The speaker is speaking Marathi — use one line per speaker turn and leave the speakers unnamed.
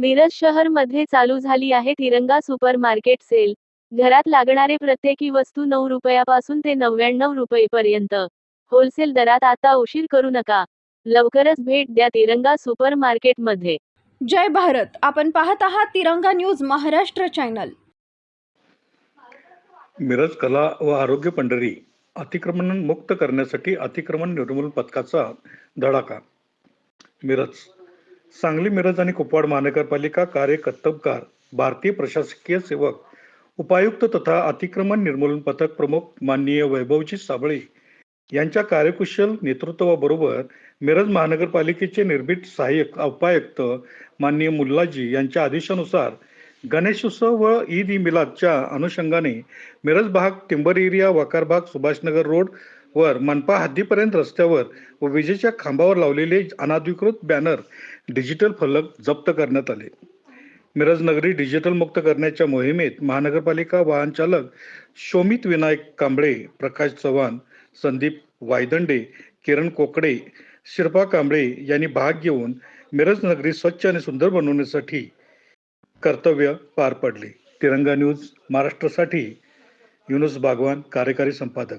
मिरज शहरमध्ये चालू झाली आहे तिरंगा सुपर मार्केट सेल. घरात लागणारे प्रत्येकी वस्तू नऊ रुपयापासून ते नव्याण्णव रुपयेपर्यंत. होलसेल दरात आता उशीर करू नका. लवकरच भेट द्या तिरंगा सुपर मार्केटमध्ये
जय भारत. आपण पाहत आहात तिरंगा न्यूज महाराष्ट्र चॅनल.
मिरज कला व आरोग्य पंढरी अतिक्रमण मुक्त करण्यासाठी अतिक्रमण निर्मूलन पथकाचा धडाका. मिरज सांगली मिरज आणि कुपवाड महानगरपालिका कार्यकर्तबकार भारतीय प्रशासकीय सेवक उपायुक्त तथा अतिक्रमण निर्मूलन पथक प्रमुख माननीय वैभवजी साबळे यांच्या कार्यकुशल नेतृत्वाबरोबर मिरज महानगरपालिकेचे निर्भीड सहाय्यक उपायुक्त माननीय मुल्लाजी यांच्या आदेशानुसार गणेशोत्सव व ईद ई मिलादच्या अनुषंगाने मिरज भाग टिंबर एरिया वाकार भाग सुभाषनगर रोड वर मनपा हद्दीपर्यंत रस्त्यावर व विजेच्या खांबावर लावलेले अनाधिकृत बॅनर डिजिटल फलक जप्त करण्यात आले. मिरज नगरी डिजिटल मुक्त करण्याच्या मोहिमेत महानगरपालिका वाहन चालक शोमित विनायक कांबळे प्रकाश चव्हाण संदीप वायदंडे किरण कोकडे शिरपा कांबळे यांनी भाग घेऊन मिरज नगरी स्वच्छ आणि सुंदर बनवण्यासाठी कर्तव्य पार पडले. तिरंगा न्यूज महाराष्ट्रासाठी युनुस बागवान कार्यकारी संपादक.